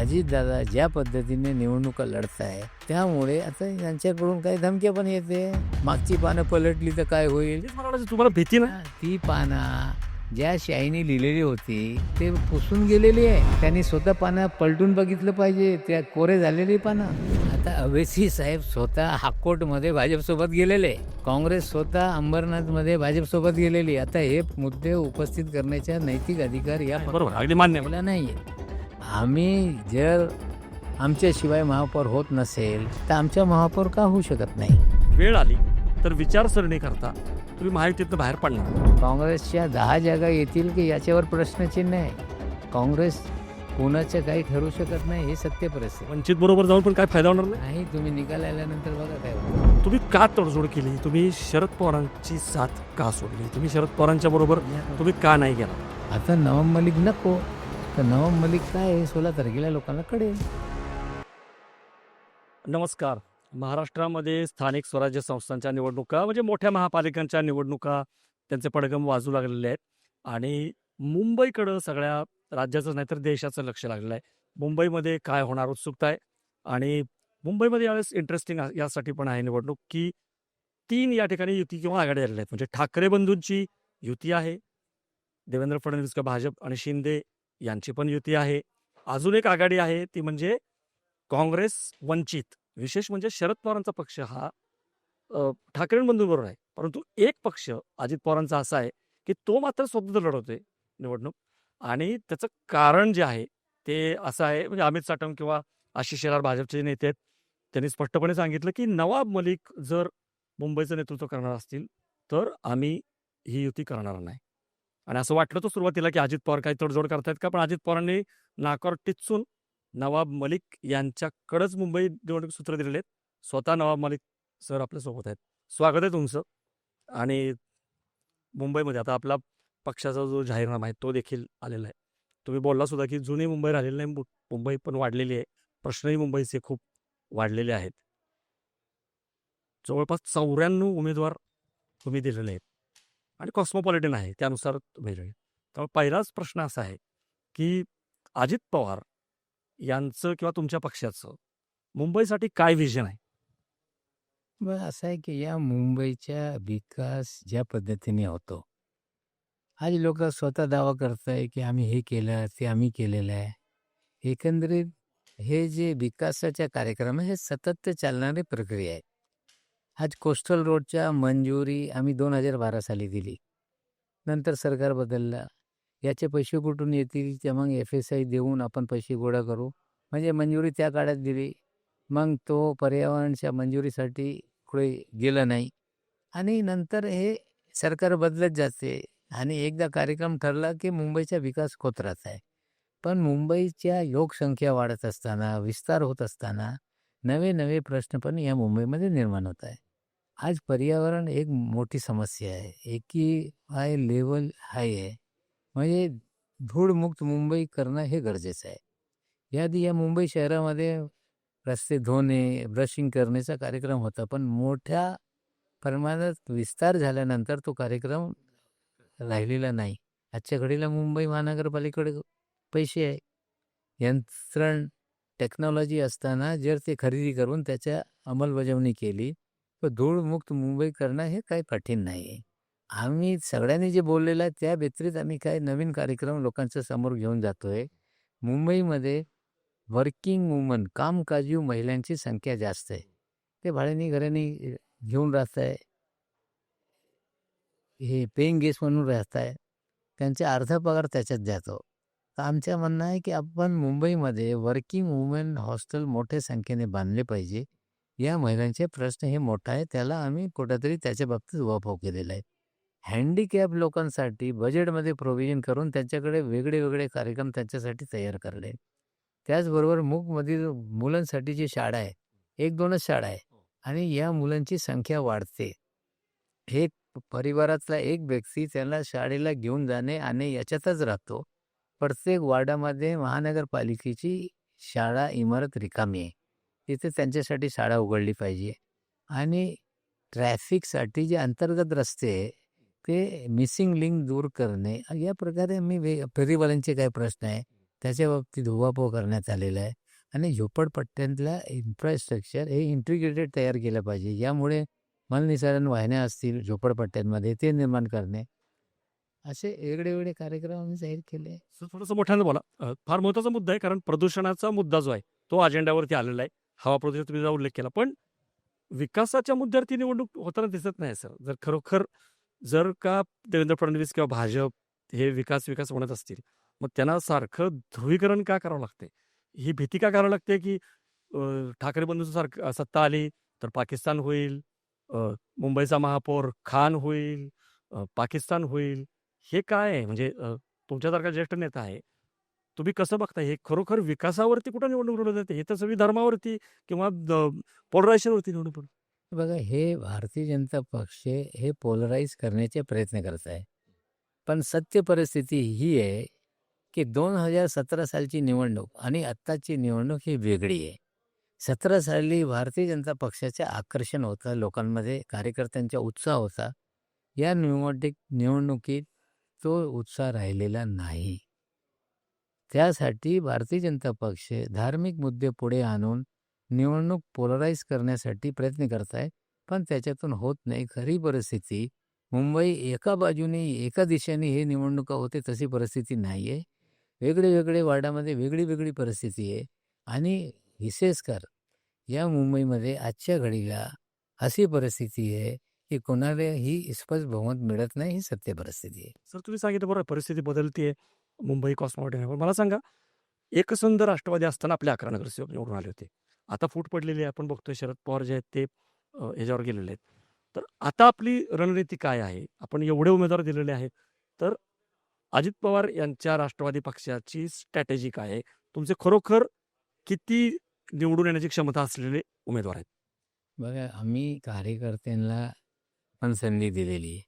अजितदादा ज्या पद्धतीने निवडणुका लढताय त्यामुळे आता यांच्याकडून काही धमक्या पण येते. मागची पानं पलटली तर काय होईल? तुम्हाला भीती नाही ती पानं ज्या शाईने लिहिलेली होती ते पुसून गेलेली आहे. त्यांनी स्वतः पानं पलटून बघितलं पाहिजे. त्या कोरे झालेली पानं. आता अवेसी साहेब स्वतः हाकोर्टमध्ये भाजपसोबत गेलेले. काँग्रेस स्वतः अंबरनाथमध्ये भाजपसोबत गेलेली. आता हे मुद्दे उपस्थित करण्याचा नैतिक अधिकार या बरोबर अगदी मान्य आहे. मला नाही आम्ही जर आमच्याशिवाय महापौर होत नसेल तर आमच्या महापौर का होऊ शकत नाही? वेळ आली तर विचारसरणी करता. तुम्ही महायुतीतनं बाहेर पडणार. काँग्रेसच्या दहा जागा येतील की याच्यावर प्रश्नचिन्ह आहे? काँग्रेस कोणाचं काही ठरू शकत नाही हे सत्य परिस्थिती वंचित बरोबर जाऊन पण काय फायदा होणार नाही? नाही तुम्ही निकाल आल्यानंतर बघा काय होतं. तुम्ही का तडजोड केली? तुम्ही शरद पवारांची साथ का सोडली? तुम्ही शरद पवारांच्या बरोबर तुम्ही का नाही गेला? आता नवम मलिक नको. तर नवम मलिक काय आहे? सोळा तारखेला लोकांना कळेल. नमस्कार. महाराष्ट्रामध्ये स्थानिक स्वराज्य संस्थांच्या निवडणुका म्हणजे मोठ्या महापालिकांच्या निवडणुका त्यांचे पडगम वाजू लागलेले आहेत. आणि मुंबईकडं सगळ्या राज्याचं नाही तर देशाचं लक्ष लागलेलं आहे. मुंबईमध्ये काय होणार उत्सुकता आहे? आणि मुंबईमध्ये यावेळेस इंटरेस्टिंग यासाठी पण आहे निवडणूक की तीन या ठिकाणी युती किंवा आघाडी झालेल्या आहेत. म्हणजे ठाकरे बंधूंची युती आहे. देवेंद्र फडणवीस का भाजप आणि शिंदे यांची पण युती आहे. अजून एक आघाडी आहे ती म्हणजे काँग्रेस वंचित. विशेष म्हणजे शरद पवारांचा पक्ष हा अ, ठाकरे बंधूंबरोबर आहे. परंतु एक पक्ष अजित पवारांचा असा आहे की तो मात्र स्वतंत्र लढवतोय निवडणूक. आणि त्याचं कारण जे आहे ते असं आहे म्हणजे अमित साटम किंवा आशिष शेलार भाजपचे नेते आहेत त्यांनी स्पष्टपणे सांगितलं की नवाब मलिक जर मुंबईचं नेतृत्व करणार असतील तर आम्ही ही युती करणार नाही. आणि असं वाटलं तर सुरुवातीला की अजित पवार काही तडजोड करतायत का? पण अजित पवारांनी नाकावर टिचून नवाब मलिक यांच्याकडंच मुंबई निवडणूक सूत्र दिलेले आहेत. स्वतः नवाब मलिक सर आपल्यासोबत आहेत. स्वागत आहे तुमचं. आणि मुंबईमध्ये आता आपला पक्षाचा जो जाहीरनामा आहे तो देखील आलेला आहे. तुम्ही बोलला सुद्धा की जुनी मुंबई राहिलेली नाही मुंबई पण वाढलेली आहे. प्रश्नही मुंबईचे खूप वाढलेले आहेत. जवळपास चौऱ्याण्णव उमेदवार तुम्ही दिलेले आहेत. आणि कॉस्मोपॉलिटन आहे त्यानुसार तुम्ही त्यामुळे पहिलाच प्रश्न असा आहे की अजित पवार यांचं किंवा तुमच्या पक्षाचं मुंबईसाठी काय विजन आहे? बरं असं आहे की या मुंबईचा विकास ज्या पद्धतीने होतो आज लोक स्वतः दावा करत आहे की आम्ही हे केलं ते आम्ही केलेलं आहे. एकंदरीत हे जे विकासाच्या कार्यक्रम आहे हे सतत चालणारी प्रक्रिया आहे आज कोस्टल रोडच्या मंजुरी आम्ही दोन हजार बारा साली दिली. नंतर सरकार बदललं. याचे पैसे कुठून येतील ते मग एफ एस आय देऊन आपण पैसे गोळा करू. म्हणजे मंजुरी त्या काळात दिली. मग तो पर्यावरणच्या मंजुरीसाठी पुढे गेलं नाही. आणि नंतर हे सरकार बदलत जाते. आणि एकदा कार्यक्रम ठरला की मुंबईचा विकास होत राहत आहे. पण मुंबईच्या लोकसंख्या वाढत असताना विस्तार होत असताना नवे नवे प्रश्न पण या मुंबईमध्ये निर्माण होत आहे. आज पर्यावरण एक मोठी समस्या आहे. एकी हाय लेवल हाय आहे. म्हणजे धूळमुक्त मुंबई करणं हे गरजेचं आहे. याआधी या मुंबई शहरामध्ये रस्ते धुणे ब्रशिंग करण्याचा कार्यक्रम होता पण मोठ्या प्रमाणात विस्तार झाल्यानंतर तो कार्यक्रम राहिलेला नाही. आजच्या घडीला मुंबई महानगरपालिकेकडे पैसे आहे. यंत्रण टेक्नॉलॉजी असताना जर ते खरेदी करून त्याच्या अंमलबजावणी केली तर धूळमुक्त मुंबई करणं हे काही कठीण नाही आहे आम्ही सगळ्यांनी जे बोललेलं आहे त्या व्यतिरिक्त आम्ही काही नवीन कार्यक्रम लोकांच्या समोर घेऊन जातो आहे मुंबईमध्ये वर्किंग वुमन कामकाजी महिलांची संख्या जास्त आहे. ते भाड्यानी घराने घेऊन राहत आहे हे पेईंग गेस्ट म्हणून राहत आहे त्यांचा अर्धा पगार त्याच्यात जातो. तर आमचं म्हणणं आहे की आपण मुंबईमध्ये वर्किंग वुमेन हॉस्टेल मोठ्या संख्येने बांधले पाहिजे. या महिलांचे प्रश्न हे मोठा आहे त्याला आम्ही कुठंतरी त्याच्या बाबतीत वापव केलेला आहे. हँडिकॅप लोकांसाठी बजेटमध्ये प्रोव्हिजन करून त्यांच्याकडे वेगळे वेगळे कार्यक्रम त्यांच्यासाठी तयार करले त्याचबरोबर मूकमधील मुलांसाठी जी शाळा आहे एक दोनच शाळा आहे आणि या मुलांची संख्या वाढते. हे परिवारातला एक व्यक्ती त्याला शाळेला घेऊन जाणे आणि याच्यातच राहतो. प्रत्येक वार्डामध्ये महानगरपालिकेची शाळा इमारत रिकामी आहे. तिथे त्यांच्यासाठी शाळा उघडली पाहिजे आणि ट्रॅफिकसाठी जे अंतर्गत रस्ते आहे ते मिसिंग लिंक दूर करणे या प्रकारे मी वे फेरीवाल्यांचे काही प्रश्न आहे. त्याच्या बाबतीत उहापोह करण्यात आलेला आहे आणि झोपडपट्ट्यांतला इन्फ्रास्ट्रक्चर हे इंटिग्रेटेड तयार केलं पाहिजे. यामुळे मलनिसारण वाहिन्या असतील झोपडपट्ट्यांमध्ये ते निर्माण करणे असे वेगळे वेगळे कार्यक्रम आम्ही जाहीर केले. सर थोडंसं मोठ्यानं बोला. अ, फार महत्त्वाचा मुद्दा आहे कारण प्रदूषणाचा मुद्दा जो आहे तो अजेंड्यावरती आलेला आहे. हवा प्रदूषण तुम्ही जर उल्लेख केला. पण विकासाच्या मुद्द्यावरती निवडणूक होताना दिसत नाही सर. जर खरोखर जर का देवेंद्र फडणवीस किंवा भाजप हे विकास विकास म्हणत असतील मग त्यांना सारखं ध्रुवीकरण का करावं लागते ही भीती का करावं लागते की अ, ठाकरे बंधूंचं सारखं सत्ता आली तर पाकिस्तान होईल अ, मुंबईचा महापौर खान होईल अ, पाकिस्तान होईल हे काय आहे? म्हणजे अ, तुमच्यासारखा ज्येष्ठ नेता आहे. तुम्ही कसं बघता हे खरोखर विकासावरती कुठं निवडणूक लढवली जाते हे तर सगळी धर्मावरती किंवा पोलरायझेशनवरती निवडणूक बघा हे भारतीय जनता पक्ष हे पोलराईज करण्याचे प्रयत्न करत आहे. पण सत्य परिस्थिती ही आहे की दोन हजार सतरा सालची निवडणूक आणि आत्ताची निवडणूक ही वेगळी आहे. सतरा साली भारतीय जनता पक्षाचे आकर्षण होतं लोकांमध्ये कार्यकर्त्यांचा उत्साह होता. या निवडणुकीत निवडणुकीत तो उत्साह राहिलेला नाही. त्यासाठी भारतीय जनता पक्ष धार्मिक मुद्दे पुढे आणून निवडणूक पोलराईज करण्यासाठी प्रयत्न करत आहे पण त्याच्यातून होत नाही. खरी परिस्थिती मुंबई एका बाजूने एका दिशेने हे निवडणुका होते तशी परिस्थिती नाही आहे वेगळे वेगळे वार्डामध्ये वेगळी वेगळी परिस्थिती आहे. आणि विशेषकर या मुंबईमध्ये आजच्या घडीला अशी परिस्थिती आहे की कोणालाही स्पष्ट बहुमत मिळत नाही ही सत्य परिस्थिती आहे. सर तुम्ही सांगितलं बरोबर परिस्थिती बदलते मुंबई पण मला सांगा एकसंध राष्ट्रवादी असताना आपले अकरा नगरसेवक निवडून आले होते. आता फूट पडलेली आहे आपण बघतोय शरद पवार जे आहेत ते अ, ह्याच्यावर गेलेले आहेत. तर आता आपली रणनीती काय आहे? आपण एवढे उमेदवार दिलेले आहेत. तर अजित पवार यांच्या राष्ट्रवादी पक्षाची स्ट्रॅटेजी काय आहे? तुमचे खरोखर किती निवडून येण्याची क्षमता असलेले उमेदवार आहेत? बघा आम्ही कार्यकर्त्यांना पण संधी दिलेली आहे.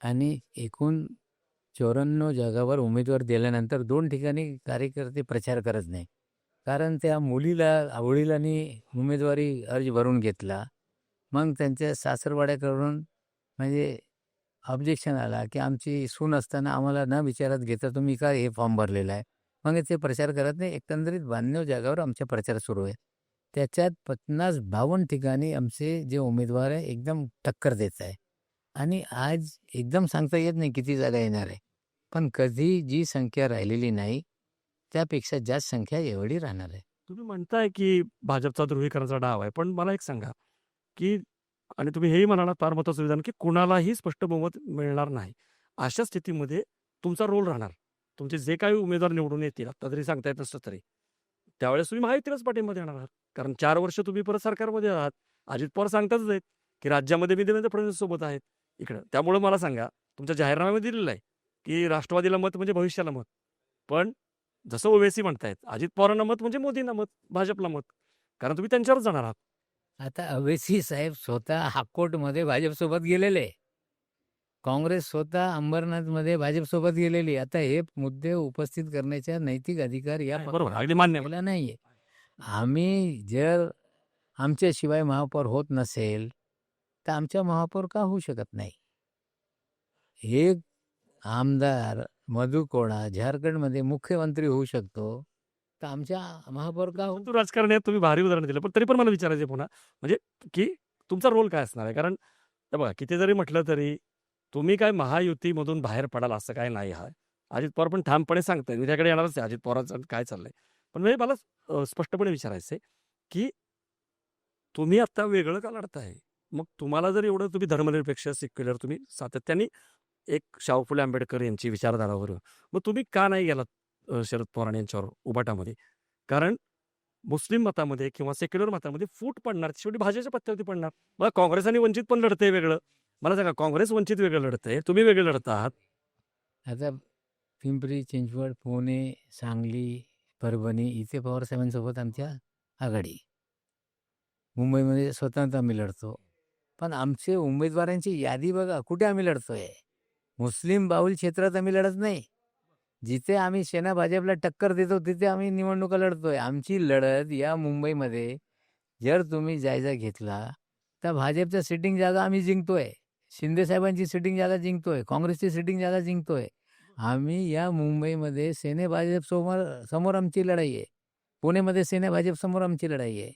आणि एकूण चौऱ्याण्णव जागावर उमेदवार दिल्यानंतर दोन ठिकाणी कार्यकर्ते प्रचार करत नाही. कारण त्या मुलीला आवडीलानी उमेदवारी अर्ज भरून घेतला. मग त्यांच्या सासरवाड्याकडून म्हणजे ऑब्जेक्शन आला की आमची सून असताना आम्हाला न विचारात घेता तुम्ही का हे फॉर्म भरलेला आहे? मग ते प्रचार करत नाही. एकंदरीत ब्याण्णव जागावर आमचा प्रचार सुरू आहे. त्याच्यात पन्नास बावन्न ठिकाणी आमचे जे उमेदवार आहे एकदम टक्कर देत आहे. आणि आज एकदम सांगता येत नाही किती जागा येणार आहे. पण कधी जी संख्या राहिलेली नाही त्यापेक्षा जास्त संख्या एवढी राहणार आहे. तुम्ही म्हणताय की भाजपचा ध्रुवीकरणाचा डाव आहे पण मला एक सांगा की आणि तुम्ही हेही म्हणाला फार महत्वाचं विधान की कुणालाही स्पष्ट बहुमत मिळणार नाही. अशा स्थितीमध्ये तुमचा रोल राहणार. तुमचे जे काही उमेदवार निवडून येतील आता तरी सांगता येत नसतं तरी. त्यावेळेस तुम्ही महायुतीलाच पाठिंबा देणार आहात. कारण चार वर्ष तुम्ही परत सरकारमध्ये आहात. अजित पवार सांगताच आहेत की राज्यामध्ये मी देवेंद्र फडणवीस सोबत आहेत इकडं. त्यामुळे मला सांगा तुमच्या जाहीरनाम्यामध्ये दिलेलं आहे की राष्ट्रवादीला मत म्हणजे भविष्याला मत. पण जसं ओवेसी म्हणतायत अजित पवारांना मत म्हणजे मोदींना मत भाजपला मत. कारण तुम्ही त्यांच्यावर जाणार आहात. आता अवेसी साहेब स्वतः हाकोटमध्ये भाजपसोबत गेलेले. आहे. काँग्रेस स्वतः अंबरनाथमध्ये भाजपसोबत गेलेली. आता हे मुद्दे उपस्थित करण्याचा नैतिक अधिकार या बरोबर अगदी मान्य. पक्षाला नाहीये. आम्ही जर आमच्याशिवाय महापौर होत नसेल तर आमच्या महापौर का होऊ शकत नाही? एक आमदार मधु कोळा झारखंडमध्ये मुख्यमंत्री होऊ शकतो तर आमच्या महापौर का परंतु राजकारणात तुम्ही भारी उदाहरण दिलं. पण तरी पण मला विचारायचं पुन्हा. म्हणजे की तुमचा रोल काय असणार आहे? कारण बघा किती जरी म्हटलं तरी तुम्ही काय महायुतीमधून बाहेर पडाल असं काय नाही हा अजित पवार पण ठामपणे सांगताय. मी त्याकडे येणारच आहे. अजित पवारांचं काय चाललंय. पण म्हणजे मला स्पष्टपणे विचारायचं आहे की तुम्ही आता वेगळं का लढताय? मग तुम्हाला जर एवढं तुम्ही धर्मनिरपेक्ष सिक्युलर तुम्ही सातत्याने एक शाहू फुले आंबेडकर यांची विचारधारावर मग तुम्ही का नाही गेलात शरद पवार यांच्यावर उबाटामध्ये? कारण मुस्लिम मतामध्ये किंवा सेक्युलर मतामध्ये फूट पडणार. शेवटी भाजपच्या पत्त्यावरती पडणार. मग काँग्रेस आणि वंचित पण लढतंय वेगळं. मला सांगा काँग्रेस वंचित वेगळं आहे तुम्ही वेगळे लढत आहात? आता पिंपरी चिंचवड पुणे सांगली परभणी इथे पवारसाहेबांसोबत आमच्या आघाडी. मुंबईमध्ये स्वतंत्र आम्ही लढतो. पण आमचे उमेदवारांची यादी बघा कुठे आम्ही लढतोय? मुस्लिम बाहुल क्षेत्रात आम्ही लढत नाही. जिथे आम्ही सेना भाजपला टक्कर देतो तिथे आम्ही निवडणुका लढतोय. आमची लढत या मुंबईमध्ये जर तुम्ही जायजा घेतला तर भाजपच्या सिटिंग जागा आम्ही जिंकतोय. शिंदे साहेबांची सिटिंग जागा जिंकतोय काँग्रेसची सिटिंग जागा जिंकतोय आम्ही या मुंबईमध्ये सेने भाजप समोर समोर आमची लढाई आहे. पुणेमध्ये सेने भाजप समोर आमची लढाई आहे.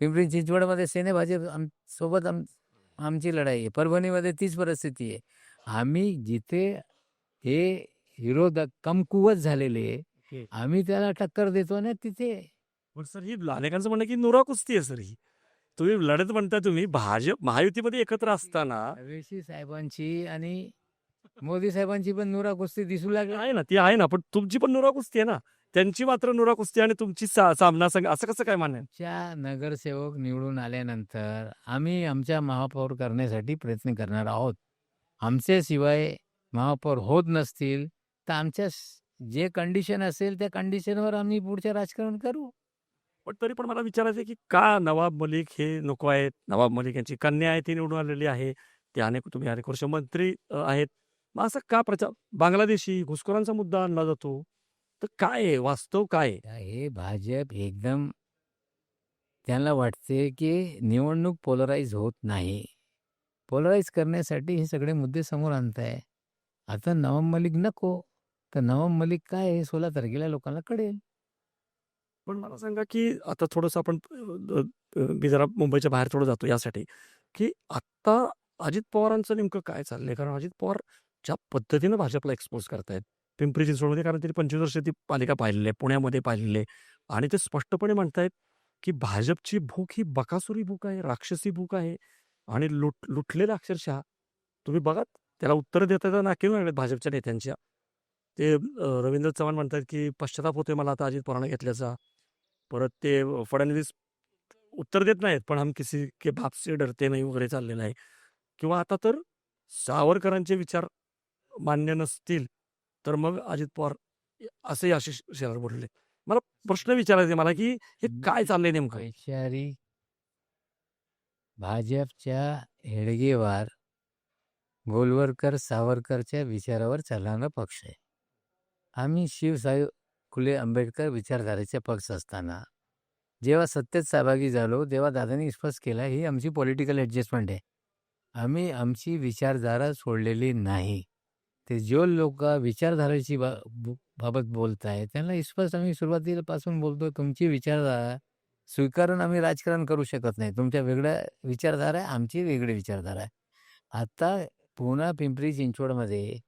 पिंपरी चिंचवडमध्ये सेने भाजप आम सोबत आम आमची लढाई आहे. परभणीमध्ये तीच परिस्थिती आहे. आम्ही जिथे हे विरोधक कमकुवत झालेले. आम्ही त्याला टक्कर देतो ना तिथे. पण सर ही अनेकांचं म्हणणं की नुरा कुस्ती आहे सर ही. तुम्ही लढत म्हणता तुम्ही भाजप महायुतीमध्ये एकत्र असताना रवेशी साहेबांची आणि मोदी साहेबांची पण नुरा कुस्ती दिसू लागली. आहे ना ती आहे ना पण तुमची पण नुरा कुस्ती आहे ना. त्यांची मात्र नुरा कुस्ती आणि तुमची सा- सामना संघ असं कसं काय मान्य आहे? च्या नगरसेवक निवडून आल्यानंतर आम्ही आमच्या महापौर करण्यासाठी प्रयत्न करणार आहोत. आमच्या शिवाय महापौर होत नसतील तर आमच्या स- जे कंडिशन असेल त्या कंडिशनवर आम्ही पुढचं राजकारण करू. पण तरी पण मला विचारायचं की का नवाब मलिक हे नको आहेत? नवाब मलिक यांची कन्या आहे ती निवडून आलेली आहे. ते अनेक तुम्ही अनेक वर्ष मंत्री आहेत. मग असं का प्रचार बांगलादेशी घुसखोरांचा मुद्दा आणला जातो? तर काय वास्तव काय हे भाजप एकदम त्यांना वाटते की निवडणूक पोलराईज होत नाही. पोलराईज करण्यासाठी हे सगळे मुद्दे समोर आणताय. आता नवाब मलिक नको. तर नवाब मलिक काय आहे? सोळा तारखेला लोकांना कळेल. पण मला सांगा की आता थोडंसं आपण अ, अ, मी जरा मुंबईच्या बाहेर थोडं जातो यासाठी की आत्ता अजित पवारांचं नेमकं काय चाललंय? कारण अजित पवार ज्या पद्धतीनं भाजपला एक्सपोज करतायत पिंपरी चिंचवडमध्ये कारण त्यांनी पंचवीस वर्ष ती पालिका पाहिलेली आहे पुण्यामध्ये पाहिलेली आहे आणि ते स्पष्टपणे म्हणतायत की भाजपची भूक ही बकासुरी भूक आहे राक्षसी भूक आहे आणि लुट लुटलेलं अक्षरशः तुम्ही बघा त्याला उत्तर देता येतात नाकी लागलेत भाजपच्या नेत्यांच्या. ते अ, रवींद्र चव्हाण म्हणतात की पश्चाताप होतोय मला आता अजित पवारांना घेतल्याचा. परत ते फडणवीस उत्तर देत नाहीत पण हम किसी के बाप से डरते नाही वगैरे चाललेलं आहे. किंवा आता तर सावरकरांचे विचार मान्य नसतील तर मग अजित पवार असेही आशिष शेलार बोलले. मला प्रश्न विचारायचे मला की हे. काय चाललंय नेमकं? वैचारिक भाजपच्या हेडगेवार गोलवरकर सावरकरच्या विचारावर चालणारा पक्ष आहे. आम्ही शिवसाई फुले आंबेडकर विचारधारेचा पक्ष असताना. जेव्हा सत्तेत सहभागी झालो तेव्हा दादांनी स्पष्ट केला ही आमची पॉलिटिकल ॲडजस्टमेंट आहे. आम्ही आमची विचारधारा सोडलेली नाही. ते जो लोक विचारधारेची बा बाबत बोलत आहे त्यांना स्पष्ट आम्ही सुरुवातीपासून बोलतो तुमची विचारधारा स्वीकारून आम्ही राजकारण करू शकत नाही. तुमच्या वेगळ्या विचारधारा आहे आमची वेगळी विचारधारा आहे. आता पुन्हा पिंपरी चिंचवडमध्ये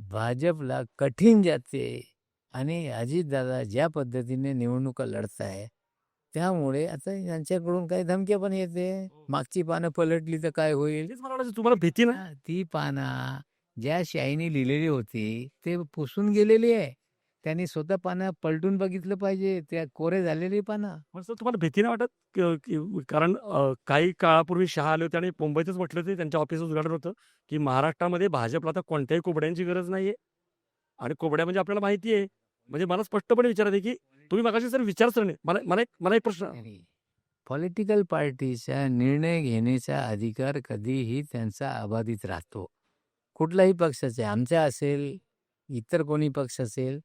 भाजपला कठीण जाते. आणि अजितदादा ज्या पद्धतीने निवडणुका लढत आहे त्यामुळे आता यांच्याकडून काही धमक्या पण येते. मागची पानं पलटली तर काय होईल? तुम्हाला भीती ना? हा, ती पानं ज्या शाईने लिहिलेली होती ते पुसून गेलेली आहे. त्यांनी स्वतः पानं पलटून बघितलं पाहिजे त्या कोरे झालेली पानं. तुम्हाला भीती नाही वाटत? कारण काही काळापूर्वी शहा आले होते आणि मुंबईतच म्हटलं होते त्यांच्या ऑफिस उद्घाटन होतं की महाराष्ट्रामध्ये भाजपला आता कोणत्याही कोबड्यांची गरज नाहीये. आणि कोबड्या म्हणजे आपल्याला माहिती आहे म्हणजे मला स्पष्टपणे विचारायचं आहे की तुम्ही मागाशी सर विचारसरणी मला मला एक मला एक प्रश्न पॉलिटिकल पार्टीचा निर्णय घेण्याचा अधिकार कधीही त्यांचा अबाधित राहतो. कुठलाही पक्षाचे आमचा असेल इतर कोणी पक्ष असेल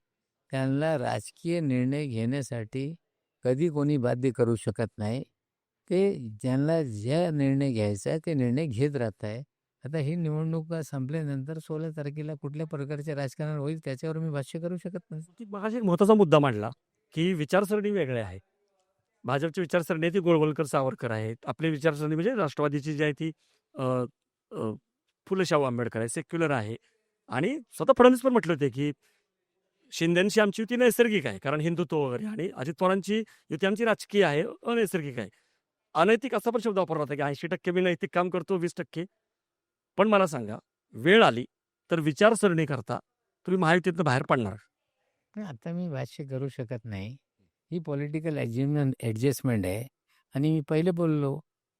त्यांना राजकीय निर्णय घेण्यासाठी कधी कोणी बाध्य करू शकत नाही. ते ज्यांना ज्या निर्णय घ्यायचा आहे ते निर्णय घेत राहत आहे. आता ही निवडणूक संपल्यानंतर सोळा तारखेला कुठल्या प्रकारचे राजकारण होईल त्याच्यावर मी भाष्य करू शकत नाही. मगाशी एक महत्त्वाचा मुद्दा मांडला की विचारसरणी वेगळ्या आहे. भाजपची विचारसरणी आहे ती गोळवलकर सावरकर आहे आपली विचारसरणी म्हणजे राष्ट्रवादीची जी आहे ती फुलशाहू आंबेडकर आहे सेक्युलर आहे. आणि स्वतः फडणवीस पण म्हटले होते की शिंदेची आमची युती नैसर्गिक आहे कारण हिंदुत्व वगैरे आणि अजित पवारांची युती आमची राजकीय आहे अनैसर्गिक आहे. अनैतिक असा पण शब्द वापरला होता की ऐंशी टक्के मी नैतिक काम करतो वीस टक्के. पण मला सांगा वेळ आली तर विचारसरणी करता तुम्ही महायुतीतनं बाहेर पडणार. नाही, आता मी भाष्य करू शकत नाही. ही पॉलिटिकल ॲडजमेंट ॲडजस्टमेंट आहे. आणि मी पहिले बोललो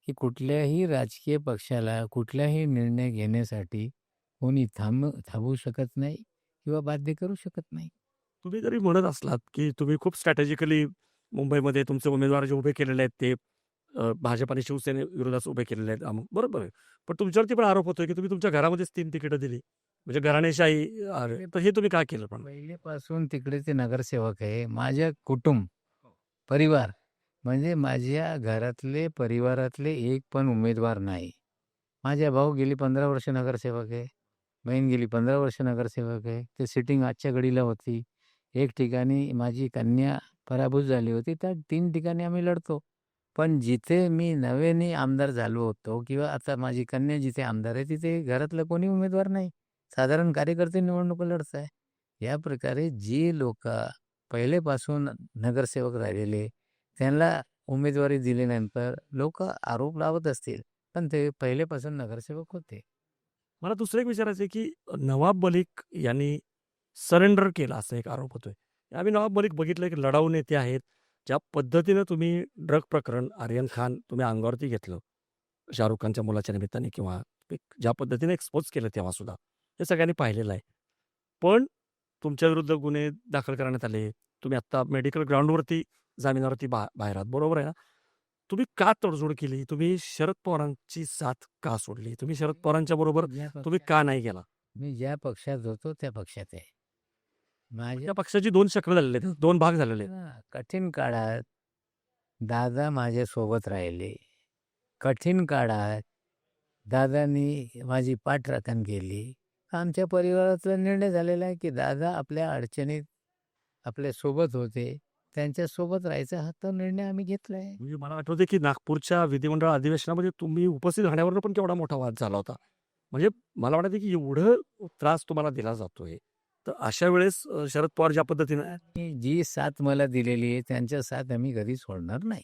की कुठल्याही राजकीय पक्षाला कुठलाही निर्णय घेण्यासाठी कोणी थांब थांबवू शकत नाही किंवा बाध्य करू शकत नाही. तुम्ही जरी म्हणत असलात की तुम्ही खूप स्ट्रॅटेजिकली मुंबईमध्ये तुमचे उमेदवार जे उभे केलेले आहेत ते भाजप आणि शिवसेने विरोधात उभे केलेले आहेत. अमुक बरोबर आहे. पण तुमच्यावरती पण आरोप होतोय की तुम्ही तुमच्या घरामध्येच तीन तिकीटं दिली. म्हणजे घराणेशाही तर हे तुम्ही काय केलं पण? पहिलेपासून तिकडे ते नगरसेवक आहे. माझ्या कुटुंब परिवार म्हणजे माझ्या घरातले परिवारातले एक पण उमेदवार नाही. माझ्या भाऊ गेली पंधरा वर्ष नगरसेवक आहे. बहीण गेली पंधरा वर्ष नगरसेवक आहे. ते सिटिंग आजच्या घडीला होती. एक ठिकाणी माझी कन्या पराभूत झाली होती. त्या तीन ठिकाणी आम्ही लढतो. पण जिथे मी नव्याने आमदार झालो होतो किंवा आता माझी कन्या जिथे आमदार आहे तिथे घरातलं कोणी उमेदवार नाही. साधारण कार्यकर्ते निवडणुका लढत आहे. या प्रकारे जी लोक पहिलेपासून नगरसेवक राहिलेले त्यांना उमेदवारी दिल्यानंतर लोक आरोप लावत असतील पण ते पहिलेपासून नगरसेवक होते. मला दुसरं एक विचारायचं आहे की नवाब मलिक यांनी सरेंडर केला असा एक आरोप होतोय. आम्ही नवाब मलिक बघितलं की लढाऊ नेते आहेत. ज्या पद्धतीनं तुम्ही ड्रग प्रकरण आर्यन खान तुम्ही अंगावरती घेतलं शाहरुख खानच्या मुलाच्या निमित्ताने किंवा एक ज्या पद्धतीने एक्सपोज केलं तेव्हा सुद्धा हे सगळ्यांनी पाहिलेलं आहे. पण तुमच्या विरुद्ध गुन्हे दाखल करण्यात आले तुम्ही आत्ता मेडिकल ग्राउंडवरती जामिनावरती बा बाहेर आहात बरोबर आहे ना? तुम्ही का तडजोड केली? तुम्ही शरद पवारांची साथ का सोडली? तुम्ही शरद पवारांच्या बरोबर तुम्ही का नाही गेला? मी ज्या पक्षात होतो त्या पक्षात आहे. माझ्या पक्षाची दोन चक्र झालेले आहेत. दोन भाग झालेले आहेत. कठीण काळात दादा माझ्या सोबत राहिले. कठीण काळात दादानी माझी पाठराखण केली. आमच्या परिवारातला निर्णय झालेला आहे की दादा आपल्या अडचणीत आपल्यासोबत होते. त्यांच्यासोबत राहायचा हा तो निर्णय आम्ही घेतला आहे म्हणजे मला आठवते की नागपूरच्या विधिमंडळ अधिवेशनामध्ये तुम्ही उपस्थित राहण्यावर पण केवढा मोठा वाद झाला होता. म्हणजे मला वाटतं की एवढं त्रास तुम्हाला दिला जातोय. तर अशा वेळेस शरद पवार ज्या पद्धतीनं जी साथ मला दिलेली आहे त्यांच्या साथ आम्ही कधी सोडणार नाही.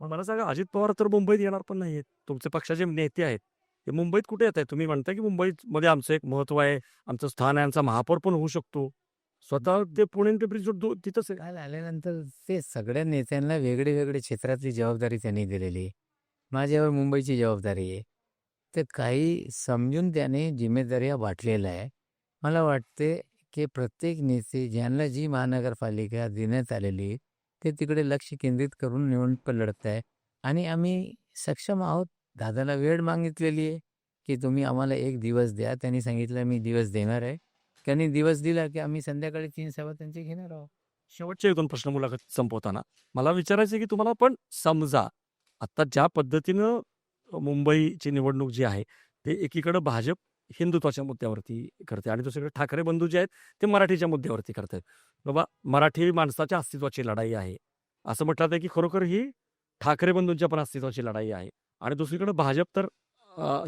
पण मला सांगा अजित पवार तर मुंबईत येणार पण नाहीयेत. तुमचे पक्षाचे नेते आहेत. ते मुंबईत कुठे येत आहेत तुम्ही म्हणता की मुंबईत मध्ये आमचं एक महत्त्व आहे आमचं स्थान आहे आमचा महापौर पण होऊ शकतो. स्वतः ते पुणे पिंपरी तिथंच काल आल्यानंतर ते सगळ्या नेत्यांना वेगळी वेगळी क्षेत्रातली जबाबदारी त्यांनी दिलेली आहे. माझ्यावर मुंबईची जबाबदारी आहे. तर काही समजून त्याने जिम्मेदाऱ्या वाटलेल्या आहे मला वाटते की प्रत्येक नेते ज्यांना जी महानगरपालिका देण्यात आलेली आहे, ते तिकडे लक्ष केंद्रित करून निवडणूक लढत आहे. आणि आम्ही सक्षम आहोत. दादाला वेळ मागितलेली आहे की तुम्ही आम्हाला एक दिवस द्या. त्यांनी सांगितलं मी दिवस देणार आहे. त्यांनी दिवस दिला की आम्ही संध्याकाळी तीन सभा त्यांची घेणार आहोत. शेवटचे दोन प्रश्न मुलाखत संपवताना मला विचारायचं की तुम्हाला पण समजा आता ज्या पद्धतीनं मुंबईची निवडणूक जी आहे ते एकीकडं भाजप हिंदुत्वाच्या मुद्द्यावरती करते आणि दुसरीकडे ठाकरे बंधू जे आहेत ते मराठीच्या मुद्द्यावरती करतात बाबा मराठी माणसाच्या अस्तित्वाची लढाई आहे. असं म्हटलं जातं की खरोखर ही ठाकरे बंधूंच्या पण अस्तित्वाची लढाई आहे. आणि दुसरीकडे भाजप तर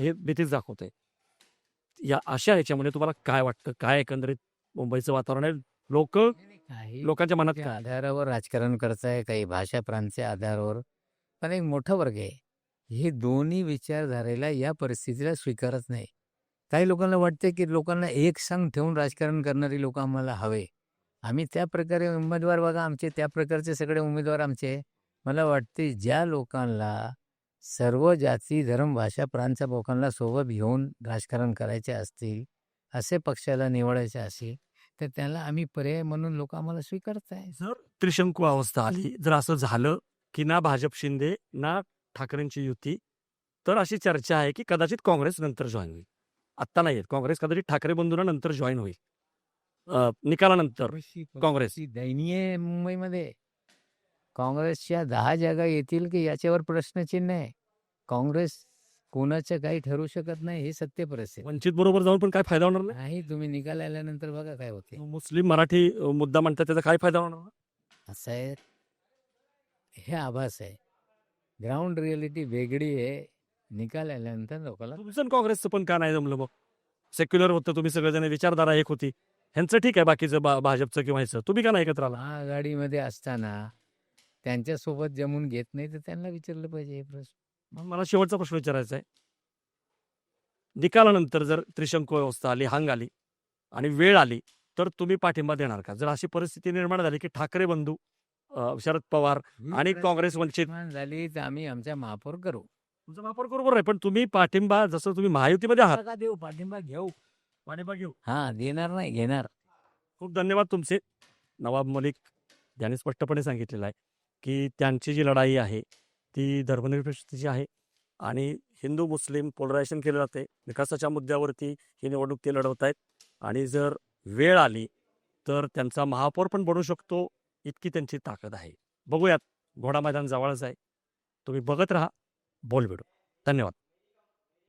हे भीतीच दाखवते. या अशा ह्याच्यामध्ये तुम्हाला काय वाटतं? काय एकंदरीत मुंबईचं वातावरण आहे? लोक लोकांच्या मनात काय? आधारावर राजकारण करताय काही भाषा प्रांतच्या आधारावर. पण एक मोठा वर्ग आहे. हे दोन्ही विचारधारेला या परिस्थितीला स्वीकारत नाही. काही लोकांना वाटते की लोकांना एक संघ ठेवून राजकारण करणारी लोक आम्हाला हवे. आम्ही त्या प्रकारे उमेदवार बघा आमचे त्या प्रकारचे सगळे उमेदवार आमचे मला वाटते ज्या लोकांना सर्व जाती धर्म भाषा प्रांतच्या लोकांना सोबत घेऊन राजकारण करायचे असतील असे पक्षाला निवडायचे असेल तर त्याला आम्ही पर्याय म्हणून लोक आम्हाला स्वीकारत आहे जर त्रिशंकू अवस्था आली जर असं झालं की ना भाजप शिंदे ना ठाकरेंची युती तर अशी चर्चा आहे की कदाचित काँग्रेस नंतर जॉईन होईल. आत्ता नाही काँग्रेस कदाचित ठाकरे बंधूंना नंतर जॉईन होईल. निकालानंतर काँग्रेस. दयनीय मुंबईमध्ये काँग्रेसच्या दहा जागा येतील की याच्यावर प्रश्नचिन्ह आहे? काँग्रेस कोणाचं काही ठरू शकत नाही हे सत्य परिस्थिती वंचित बरोबर जाऊन पण काय फायदा होणार नाही? तुम्ही निकाल आल्यानंतर बघा काय होते. मुस्लिम मराठी मुद्दा म्हणतात त्याचा काय फायदा होणार? असं आहे. हे आभास आहे. ग्राउंड रियालिटी वेगळी आहे. निकाल आल्यानंतर लोकांना तुमचं आणि काँग्रेसचं पण का नाही जमलं मग? सेक्युलर होतं तुम्ही सगळेजण विचारधारा एक होती. ह्यांचं ठीक आहे बाकीचं भाजपचं किंवा ह्याचं. तुम्ही का नाही एकत्र आला? महाआघाडीमध्ये असताना त्यांच्यासोबत जमून घेत नाही तर त्यांना विचारलं पाहिजे हे प्रश्न. मग मला शेवटचा प्रश्न विचारायचा आहे. निकालानंतर जर त्रिशंकू व्यवस्था आली हांग आली आणि वेळ आली तर तुम्ही पाठिंबा देणार का? जर अशी परिस्थिती निर्माण झाली की ठाकरे बंधू अं, शरद पवार आणि काँग्रेस वंचित निर्माण झाली तर आम्ही आमच्या महापौर करू. तुमचा वापर बरोबर आहे पण तुम्ही पाठिंबा जसं तुम्ही महायुतीमध्ये आहात. का देऊ पाठिंबा घेऊ पाठिंबा घेऊ. हा देणार नाही घेणार. खूप धन्यवाद तुमचे. नवाब मलिक यांनी स्पष्टपणे सांगितलेलं आहे की त्यांची जी लढाई आहे ती धर्मनिरपेक्षतेची आहे आणि हिंदू मुस्लिम पोलरायझेशन केलं जाते विकासाच्या मुद्द्यावरती ही निवडणूक ते लढवत आहेत. आणि जर वेळ आली तर त्यांचा महापौर पण बनू शकतो इतकी त्यांची ताकद आहे. बघूयात घोडा मैदान जवळच आहे. तुम्ही बघत राहा. बोल भेटू धन्यवाद